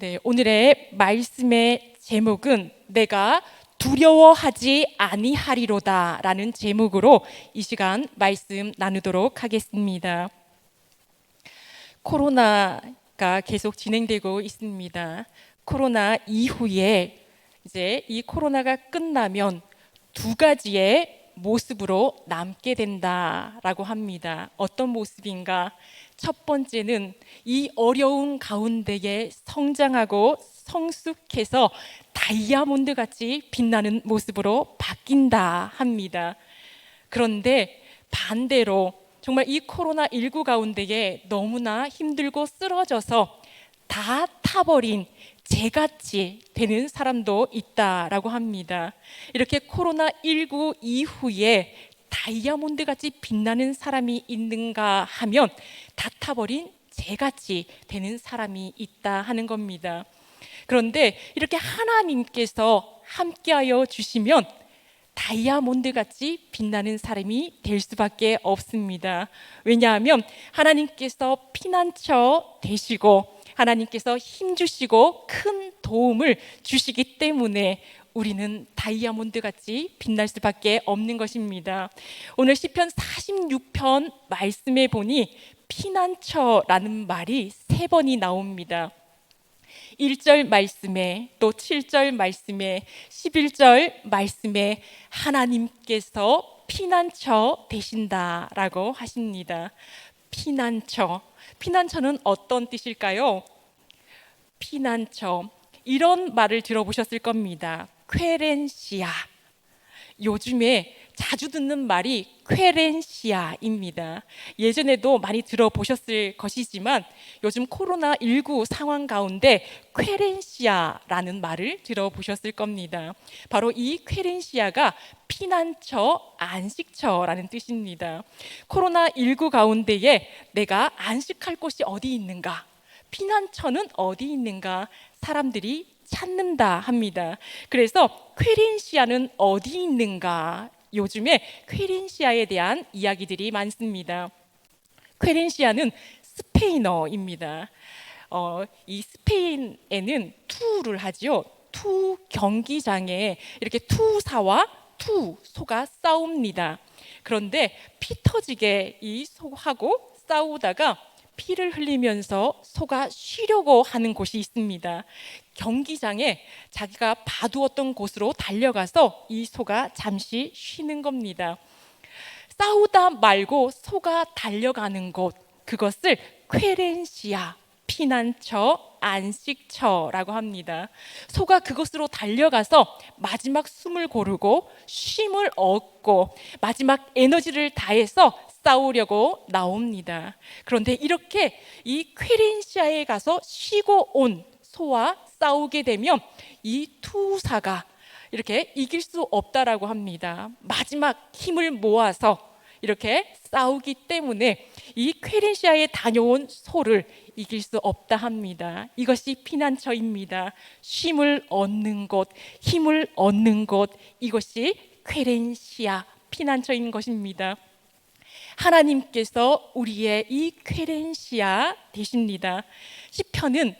네, 오늘의 말씀의 제목은 내가 두려워하지 아니하리로다라는 제목으로 이 시간 말씀 나누도록 하겠습니다. 코로나가 계속 진행되고 있습니다. 코로나 이후에 이제 이 코로나가 끝나면 두 가지의 모습으로 남게 된다라고 합니다. 어떤 모습인가? 첫 번째는 이 어려운 가운데에 성장하고 성숙해서 다이아몬드 같이 빛나는 모습으로 바뀐다 합니다. 그런데 반대로 정말 이 코로나 19 가운데에 너무나 힘들고 쓰러져서 다 타버린 재같이 되는 사람도 있다라고 합니다. 이렇게 코로나 19 이후에 다이아몬드 같이 빛나는 사람이 있는가 하면 다 타버린 재같이 되는 사람이 있다 하는 겁니다. 그런데 이렇게 하나님께서 함께하여 주시면 다이아몬드 같이 빛나는 사람이 될 수밖에 없습니다. 왜냐하면 하나님께서 피난처 되시고 하나님께서 힘 주시고 큰 도움을 주시기 때문에 우리는 다이아몬드 같이 빛날 수밖에 없는 것입니다. 오늘 시편 46편 말씀에 보니 피난처라는 말이 세 번이 나옵니다. 1절 말씀에 또 7절 말씀에 11절 말씀에 하나님께서 피난처 되신다라고 하십니다. 피난처. 피난처는 어떤 뜻일까요? 피난처. 이런 말을 들어보셨을 겁니다. 쾌렌시아. 요즘에 자주 듣는 말이 쾌렌시아입니다. 예전에도 많이 들어보셨을 것이지만 요즘 코로나19 상황 가운데 쾌렌시아라는 말을 들어보셨을 겁니다. 바로 이 쾌렌시아가 피난처, 안식처라는 뜻입니다. 코로나19 가운데에 내가 안식할 곳이 어디 있는가? 피난처는 어디 있는가? 사람들이 찾는다 합니다. 그래서 쾌린시아는 어디 있는가? 요즘에 쾌린시아에 대한 이야기들이 많습니다. 쾌린시아는 스페인어입니다. 어, 이 스페인에는 투를 하지요. 투 경기장에 이렇게 투사와 투 소가 싸웁니다. 그런데 피 터지게 이 소하고 싸우다가 피를 흘리면서 소가 쉬려고 하는 곳이 있습니다. 경기장에 자기가 봐두었던 곳으로 달려가서 이 소가 잠시 쉬는 겁니다. 싸우다 말고 소가 달려가는 곳, 그것을 쾌렌시아, 피난처, 안식처라고 합니다. 소가 그곳으로 달려가서 마지막 숨을 고르고 쉼을 얻고 마지막 에너지를 다해서 싸우려고 나옵니다. 그런데 이렇게 이 쾌린시아에 가서 쉬고 온 소와 싸우게 되면 이 투사가 이렇게 이길 수 없다라고 합니다. 마지막 힘을 모아서 이렇게 싸우기 때문에 이 쾌린시아에 다녀온 소를 이길 수 없다 합니다. 이것이 피난처입니다. 쉼을 얻는 곳, 힘을 얻는 곳, 이것이 쾌렌시아 피난처인 것입니다. 하나님께서 우리의 이 쾌렌시아 되십니다. 시편은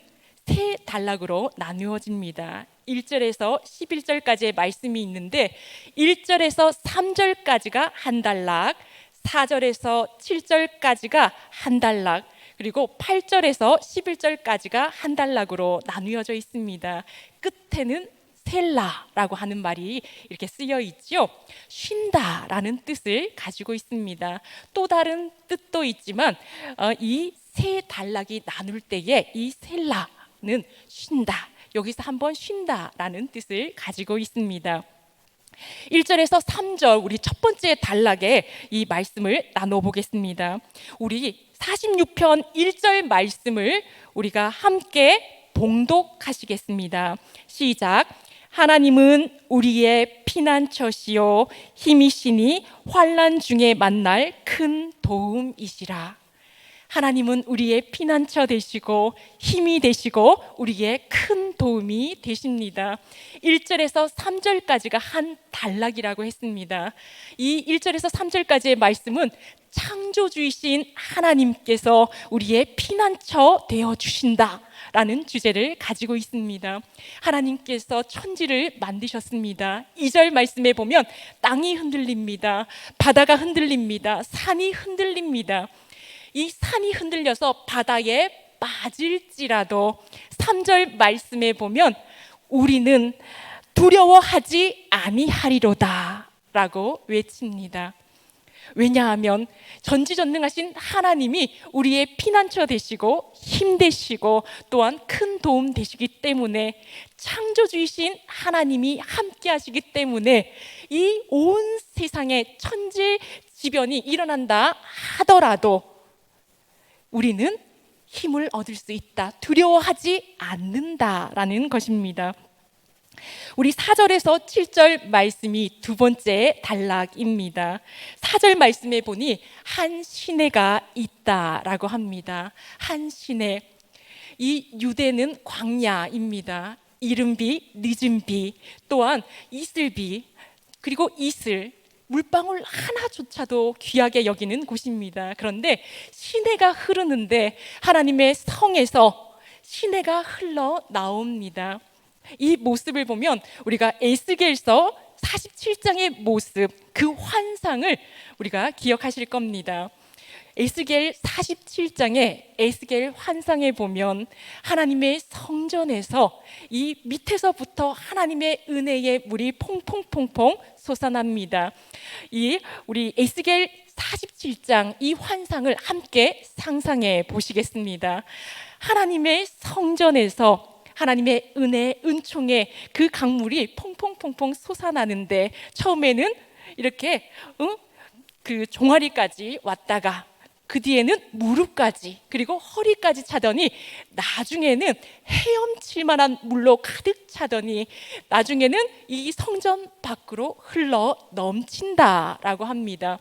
세 단락으로 나누어집니다. 1절에서 11절까지의 말씀이 있는데 1절에서 3절까지가 한 단락, 4절에서 7절까지가 한 단락, 그리고 8절에서 11절까지가 한 단락으로 나누어져 있습니다. 끝에는 셀라라고 하는 말이 이렇게 쓰여 있죠. 쉰다라는 뜻을 가지고 있습니다. 또 다른 뜻도 있지만 어, 이세 단락이 나눌 때에 이 셀라 는 쉰다. 여기서 한번 쉰다라는 뜻을 가지고 있습니다. 1절에서 3절 우리 첫 번째 단락에 이 말씀을 나눠 보겠습니다. 우리 46편 1절 말씀을 우리가 함께 봉독하시겠습니다. 시작. 하나님은 우리의 피난처시요 힘이시니 환난 중에 만날 큰 도움이시라. 하나님은 우리의 피난처 되시고 힘이 되시고 우리의 큰 도움이 되십니다. 1절에서 3절까지가 한 단락이라고 했습니다. 이 1절에서 3절까지의 말씀은 창조주이신 하나님께서 우리의 피난처 되어 주신다. 라는 주제를 가지고 있습니다. 하나님께서 천지를 만드셨습니다. 2절 말씀에 보면 땅이 흔들립니다. 바다가 흔들립니다. 산이 흔들립니다. 이 산이 흔들려서 바다에 빠질지라도 3절 말씀에 보면 우리는 두려워하지 아니하리로다 라고 외칩니다. 왜냐하면 전지전능하신 하나님이 우리의 피난처 되시고 힘 되시고 또한 큰 도움 되시기 때문에 창조주이신 하나님이 함께 하시기 때문에 이 온 세상에 천지 지변이 일어난다 하더라도 우리는 힘을 얻을 수 있다. 두려워하지 않는다라는 것입니다. 우리 4절에서 7절 말씀이 두 번째 단락입니다. 4절 말씀에 보니 한 시내가 있다라고 합니다. 한 시내. 이 유대는 광야입니다. 이른 비, 늦은 비, 또한 이슬비, 그리고 이슬, 물방울 하나조차도 귀하게 여기는 곳입니다. 그런데 시내가 흐르는데 하나님의 성에서 시내가 흘러 나옵니다. 이 모습을 보면 우리가 에스겔서 47장의 모습, 그 환상을 우리가 기억하실 겁니다. 에스겔 47장의 에스겔 환상에 보면 하나님의 성전에서 이 밑에서부터 하나님의 은혜의 물이 퐁퐁퐁퐁 솟아납니다. 이 우리 에스겔 47장 이 환상을 함께 상상해 보시겠습니다. 하나님의 성전에서 하나님의 은혜, 은총의 그 강물이 퐁퐁퐁퐁 솟아나는데 처음에는 이렇게 응? 그 종아리까지 왔다가 그 뒤에는 무릎까지 그리고 허리까지 차더니 나중에는 헤엄칠 만한 물로 가득 차더니 나중에는 이 성전 밖으로 흘러 넘친다라고 합니다.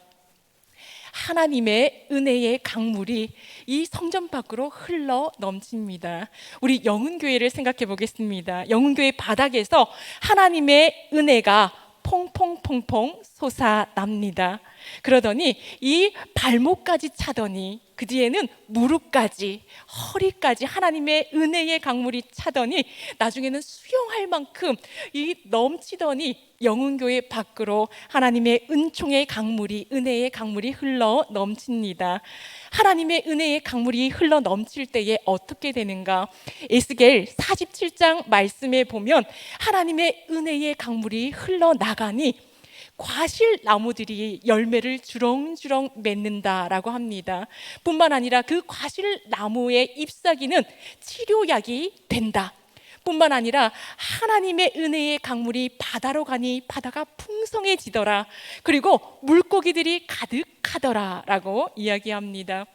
하나님의 은혜의 강물이 이 성전 밖으로 흘러 넘칩니다. 우리 영훈교회를 생각해 보겠습니다. 영훈교회 바닥에서 하나님의 은혜가 퐁퐁퐁퐁 솟아납니다. 그러더니 이 발목까지 차더니 그 뒤에는 무릎까지 허리까지 하나님의 은혜의 강물이 차더니 나중에는 수용할 만큼 이 넘치더니 영훈교회 밖으로 하나님의 은총의 강물이 은혜의 강물이 흘러 넘칩니다. 하나님의 은혜의 강물이 흘러 넘칠 때에 어떻게 되는가? 에스겔 47장 말씀에 보면 하나님의 은혜의 강물이 흘러 나가니 과실 나무들이 열매를 주렁주렁 맺는다라고 합니다. 뿐만 아니라 그 과실 나무의 잎사귀는 치료약이 된다. 뿐만 아니라 하나님의 은혜의 강물이 바다로 가니 바다가 풍성해지더라. 그리고 물고기들이 가득하더라라고 이야기합니다.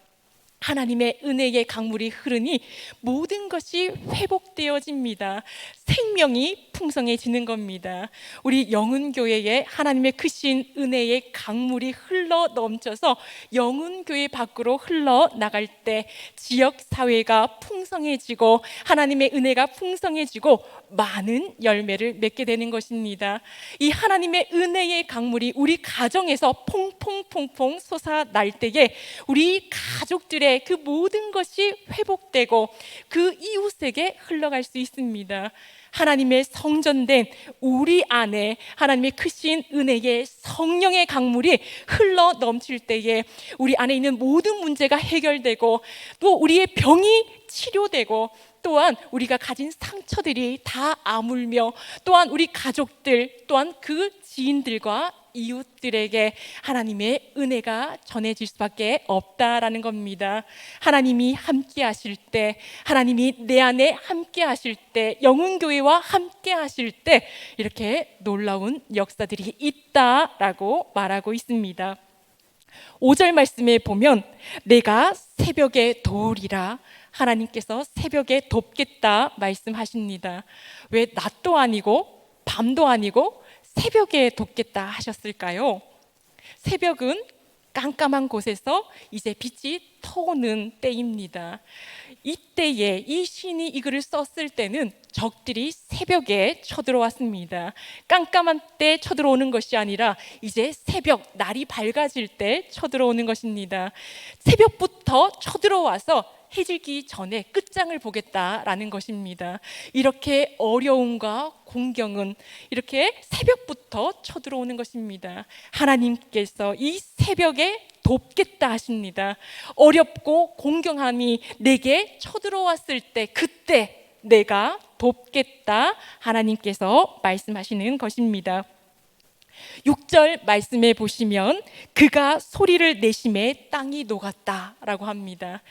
하나님의 은혜의 강물이 흐르니 모든 것이 회복되어집니다. 생명이 풍성해지는 겁니다. 우리 영은교회에 하나님의 크신 은혜의 강물이 흘러 넘쳐서 영은교회 밖으로 흘러 나갈 때 지역 사회가 풍성해지고 하나님의 은혜가 풍성해지고 많은 열매를 맺게 되는 것입니다. 이 하나님의 은혜의 강물이 우리 가정에서 퐁퐁퐁퐁 솟아날 때에 우리 가족들의 그 모든 것이 회복되고 그 이웃에게 흘러갈 수 있습니다. 하나님의 성전된 우리 안에 하나님의 크신 은혜의 성령의 강물이 흘러 넘칠 때에 우리 안에 있는 모든 문제가 해결되고 또 우리의 병이 치료되고 또한 우리가 가진 상처들이 다 아물며 또한 우리 가족들 또한 그 지인들과 이웃들에게 하나님의 은혜가 전해질 수밖에 없다라는 겁니다. 하나님이 함께 하실 때, 하나님이 내 안에 함께 하실 때, 영훈교회와 함께 하실 때, 이렇게 놀라운 역사들이 있다라고 말하고 있습니다. 5절 말씀에 보면 내가 새벽에 도우리라 하나님께서 새벽에 돕겠다 말씀하십니다. 왜 낮도 아니고 밤도 아니고 새벽에 돕겠다 하셨을까요? 새벽은 깜깜한 곳에서 이제 빛이 터오는 때입니다. 이때에 이 신이 이 글을 썼을 때는 적들이 새벽에 쳐들어왔습니다. 깜깜한 때 쳐들어오는 것이 아니라 이제 새벽 날이 밝아질 때 쳐들어오는 것입니다. 새벽부터 쳐들어와서 해질기 전에 끝장을 보겠다라는 것입니다. 이렇게 어려움과 공경은 이렇게 새벽부터 쳐들어오는 것입니다. 하나님께서 이 새벽에 돕겠다 하십니다. 어렵고 공경함이 내게 쳐들어왔을 때 그때 내가 돕겠다 하나님께서 말씀하시는 것입니다. 6절 말씀에 보시면 그가 소리를 내심에 땅이 녹았다라고 합니다.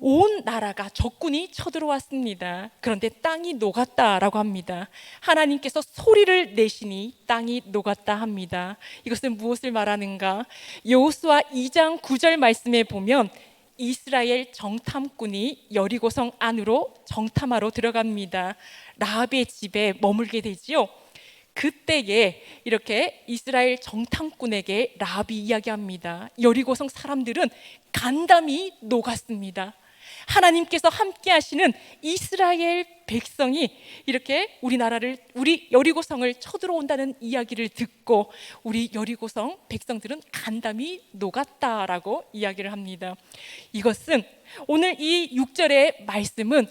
온 나라가 적군이 쳐들어왔습니다. 그런데 땅이 녹았다라고 합니다. 하나님께서 소리를 내시니 땅이 녹았다 합니다. 이것은 무엇을 말하는가? 여호수아 2장 9절 말씀에 보면 이스라엘 정탐꾼이 여리고성 안으로 정탐하러 들어갑니다. 라합의 집에 머물게 되지요. 그때에 이렇게 이스라엘 정탐꾼에게 라합이 이야기합니다. 여리고성 사람들은 간담이 녹았습니다. 하나님께서 함께 하시는 이스라엘 백성이 이렇게 우리나라를 우리 여리고성을 쳐들어온다는 이야기를 듣고 우리 여리고성 백성들은 간담이 녹았다라고 이야기를 합니다. 이것은 오늘 이 6절의 말씀은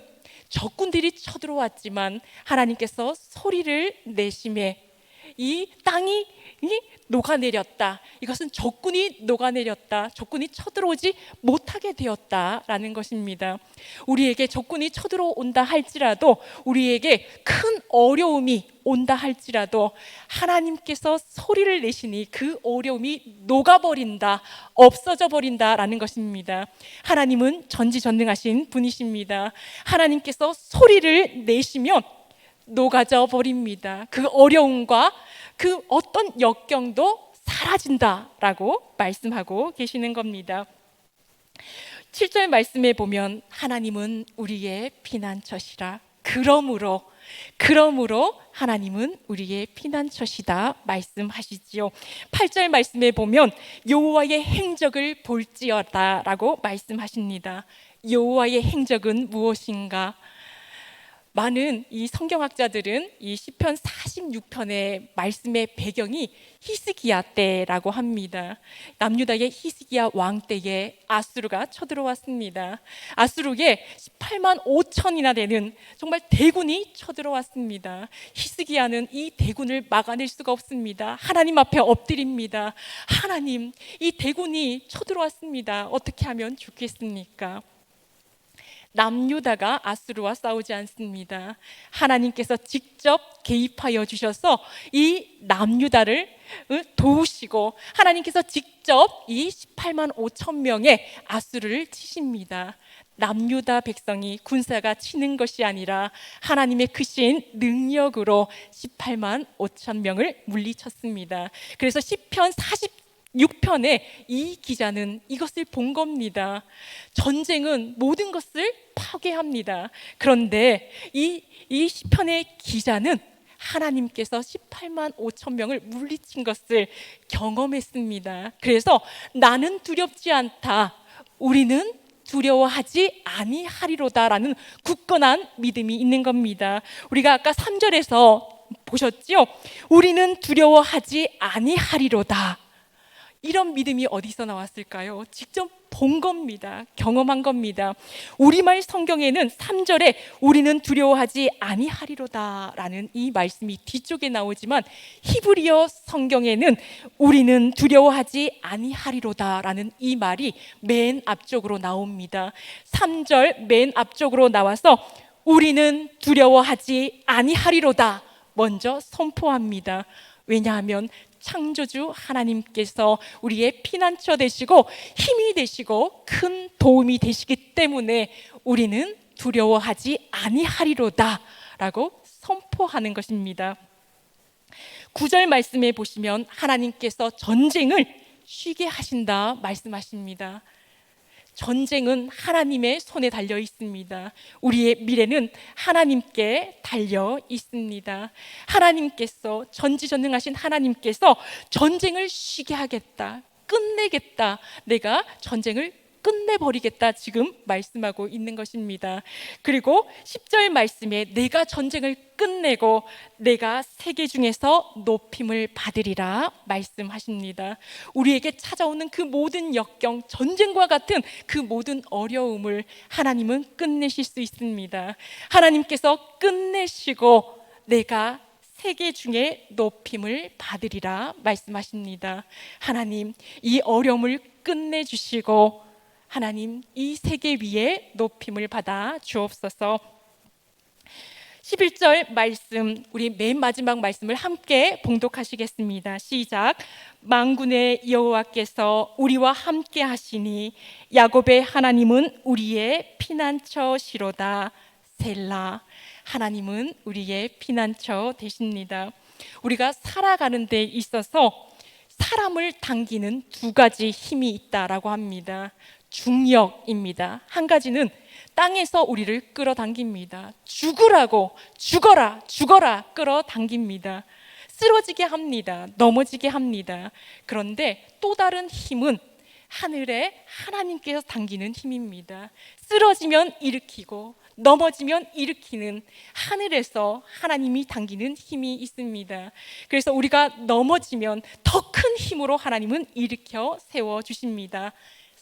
적군들이 쳐들어왔지만 하나님께서 소리를 내심에 이 땅이 이 녹아내렸다. 이것은 적군이 녹아내렸다. 적군이 쳐들어오지 못하게 되었다라는 것입니다. 우리에게 적군이 쳐들어온다 할지라도 우리에게 큰 어려움이 온다 할지라도 하나님께서 소리를 내시니 그 어려움이 녹아버린다, 없어져 버린다라는 것입니다. 하나님은 전지전능하신 분이십니다. 하나님께서 소리를 내시면 녹아져 버립니다. 그 어려움과 그 어떤 역경도 사라진다라고 말씀하고 계시는 겁니다. 7절 말씀에 보면 하나님은 우리의 피난처시라. 그러므로 그러므로 하나님은 우리의 피난처시다 말씀하시지요. 8절 말씀에 보면 여호와의 행적을 볼지어다라고 말씀하십니다. 여호와의 행적은 무엇인가? 많은 이 성경학자들은 이 시편 46편의 말씀의 배경이 히스기야 때라고 합니다. 남유다의 히스기야 왕 때에 아수르가 쳐들어왔습니다. 아수르에 18만 5천이나 되는 정말 대군이 쳐들어왔습니다. 히스기야는 이 대군을 막아낼 수가 없습니다. 하나님 앞에 엎드립니다. 하나님, 이 대군이 쳐들어왔습니다. 어떻게 하면 좋겠습니까? 남유다가 아수르와 싸우지 않습니다. 하나님께서 직접 개입하여 주셔서 이 남유다를 도우시고 하나님께서 직접 이 18만 5천 명의 아수르를 치십니다. 남유다 백성이 군사가 치는 것이 아니라 하나님의 크신 능력으로 18만 5천 명을 물리쳤습니다. 그래서 시편 40 6편에 이 기자는 이것을 본 겁니다. 전쟁은 모든 것을 파괴합니다. 그런데 이, 이 시편의 기자는 하나님께서 18만 5천 명을 물리친 것을 경험했습니다. 그래서 나는 두렵지 않다. 우리는 두려워하지 아니하리로다라는 굳건한 믿음이 있는 겁니다. 우리가 아까 3절에서 보셨죠? 우리는 두려워하지 아니하리로다. 이런 믿음이 어디서 나왔을까요? 직접 본 겁니다. 경험한 겁니다. 우리말 성경에는 3절에 우리는 두려워하지 아니하리로다라는 이 말씀이 뒤쪽에 나오지만 히브리어 성경에는 우리는 두려워하지 아니하리로다라는 이 말이 맨 앞쪽으로 나옵니다. 3절 맨 앞쪽으로 나와서 우리는 두려워하지 아니하리로다 먼저 선포합니다. 왜냐하면 창조주 하나님께서 우리의 피난처 되시고 힘이 되시고 큰 도움이 되시기 때문에 우리는 두려워하지 아니하리로다라고 선포하는 것입니다. 구절 말씀에 보시면 하나님께서 전쟁을 쉬게 하신다 말씀하십니다. 전쟁은 하나님의 손에 달려 있습니다. 우리의 미래는 하나님께 달려 있습니다. 하나님께서 전지전능하신 하나님께서 전쟁을 쉬게 하겠다. 끝내겠다. 내가 전쟁을 끝내버리겠다 지금 말씀하고 있는 것입니다. 그리고 10절 말씀에 내가 전쟁을 끝내고 내가 세계 중에서 높임을 받으리라 말씀하십니다. 우리에게 찾아오는 그 모든 역경, 전쟁과 같은 그 모든 어려움을 하나님은 끝내실 수 있습니다. 하나님께서 끝내시고 내가 세계 중에 높임을 받으리라 말씀하십니다. 하나님, 이 어려움을 끝내주시고 하나님 이 세계 위에 높임을 받아 주옵소서. 11절 말씀 우리 맨 마지막 말씀을 함께 봉독하시겠습니다. 시작. 만군의 여호와께서 우리와 함께 하시니 야곱의 하나님은 우리의 피난처시로다. 셀라. 하나님은 우리의 피난처 되십니다. 우리가 살아가는 데 있어서 사람을 당기는 두 가지 힘이 있다라고 합니다. 중력입니다. 한 가지는 땅에서 우리를 끌어당깁니다. 죽으라고 죽어라 죽어라 끌어당깁니다. 쓰러지게 합니다. 넘어지게 합니다. 그런데 또 다른 힘은 하늘에 하나님께서 당기는 힘입니다. 쓰러지면 일으키고 넘어지면 일으키는 하늘에서 하나님이 당기는 힘이 있습니다. 그래서 우리가 넘어지면 더 큰 힘으로 하나님은 일으켜 세워 주십니다.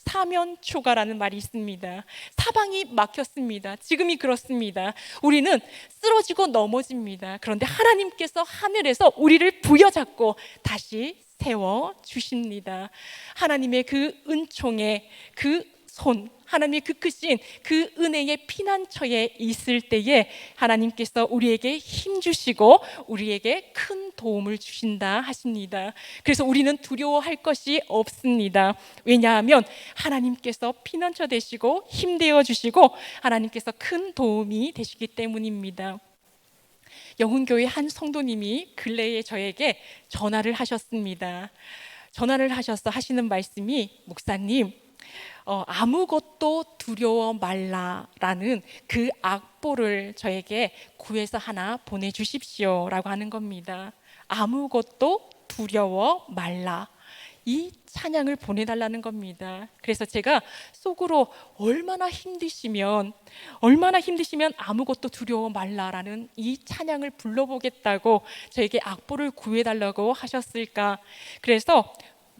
사면 초가라는 말이 있습니다. 사방이 막혔습니다. 지금이 그렇습니다. 우리는 쓰러지고 넘어집니다. 그런데 하나님께서 하늘에서 우리를 부여잡고 다시 세워 주십니다. 하나님의 그 은총에 그 손, 하나님의 그 크신 그 은혜의 피난처에 있을 때에 하나님께서 우리에게 힘 주시고 우리에게 큰 도움을 주신다 하십니다. 그래서 우리는 두려워할 것이 없습니다. 왜냐하면 하나님께서 피난처 되시고 힘 되어 주시고 하나님께서 큰 도움이 되시기 때문입니다. 영훈교회 한 성도님이 근래에 저에게 전화를 하셨습니다. 전화를 하셔서 하시는 말씀이 목사님 어, 아무것도 두려워 말라라는 그 악보를 저에게 구해서 하나 보내주십시오라고 하는 겁니다. 아무것도 두려워 말라. 이 찬양을 보내달라는 겁니다. 그래서 제가 속으로 얼마나 힘드시면, 얼마나 힘드시면 아무것도 두려워 말라라는 이 찬양을 불러보겠다고 저에게 악보를 구해달라고 하셨을까. 그래서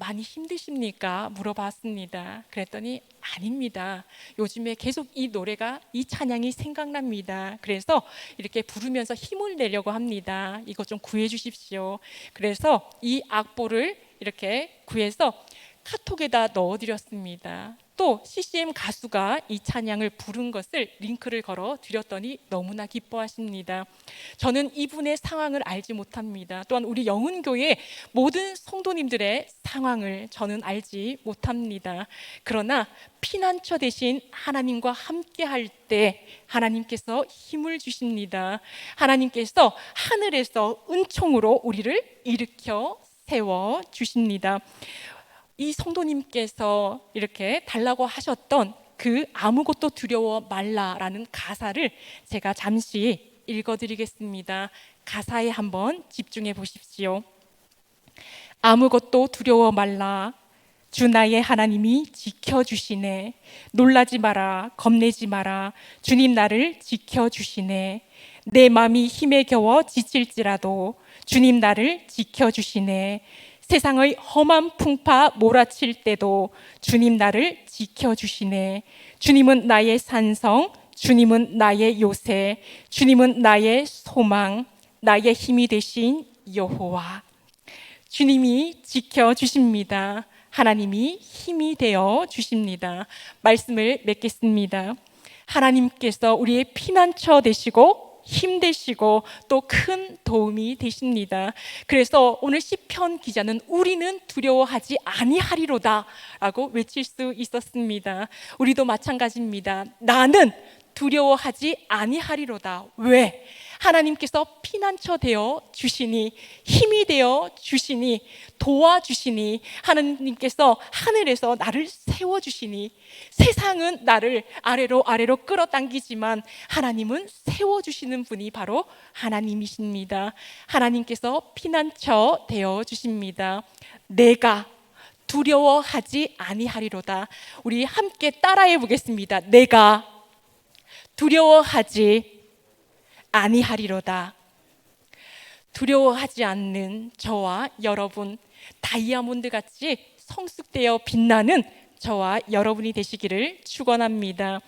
많이 힘드십니까? 물어봤습니다. 그랬더니 아닙니다. 요즘에 계속 이 노래가 이 찬양이 생각납니다. 그래서 이렇게 부르면서 힘을 내려고 합니다. 이것 좀 구해 주십시오. 그래서 이 악보를 이렇게 구해서 카톡에다 넣어 드렸습니다. 또 CCM 가수가 이 찬양을 부른 것을 링크를 걸어 드렸더니 너무나 기뻐하십니다. 저는 이분의 상황을 알지 못합니다. 또한 우리 영훈교회 모든 성도님들의 상황을 저는 알지 못합니다. 그러나 피난처 대신 하나님과 함께 할 때 하나님께서 힘을 주십니다. 하나님께서 하늘에서 은총으로 우리를 일으켜 세워 주십니다. 이 성도님께서 이렇게 달라고 하셨던 그 아무것도 두려워 말라라는 가사를 제가 잠시 읽어드리겠습니다. 가사에 한번 집중해 보십시오. 아무것도 두려워 말라. 주 나의 하나님이 지켜주시네. 놀라지 마라. 겁내지 마라. 주님 나를 지켜주시네. 내 마음이 힘에 겨워 지칠지라도 주님 나를 지켜주시네. 세상의 험한 풍파 몰아칠 때도 주님 나를 지켜주시네. 주님은 나의 산성, 주님은 나의 요새, 주님은 나의 소망, 나의 힘이 되신 여호와. 주님이 지켜주십니다. 하나님이 힘이 되어 주십니다. 말씀을 맺겠습니다. 하나님께서 우리의 피난처 되시고 힘되시고 또 큰 도움이 되십니다. 그래서 오늘 시편 기자는 우리는 두려워하지 아니하리로다라고 외칠 수 있었습니다. 우리도 마찬가지입니다. 나는 두려워하지 아니하리로다. 왜? 하나님께서 피난처 되어 주시니 힘이 되어 주시니 도와주시니 하나님께서 하늘에서 나를 세워 주시니 세상은 나를 아래로 아래로 끌어당기지만 하나님은 세워 주시는 분이 바로 하나님이십니다. 하나님께서 피난처 되어 주십니다. 내가 두려워하지 아니하리로다. 우리 함께 따라해 보겠습니다. 내가 두려워하지 아니하리로다. 두려워하지 않는 저와 여러분 다이아몬드 같이 성숙되어 빛나는 저와 여러분이 되시기를 축원합니다.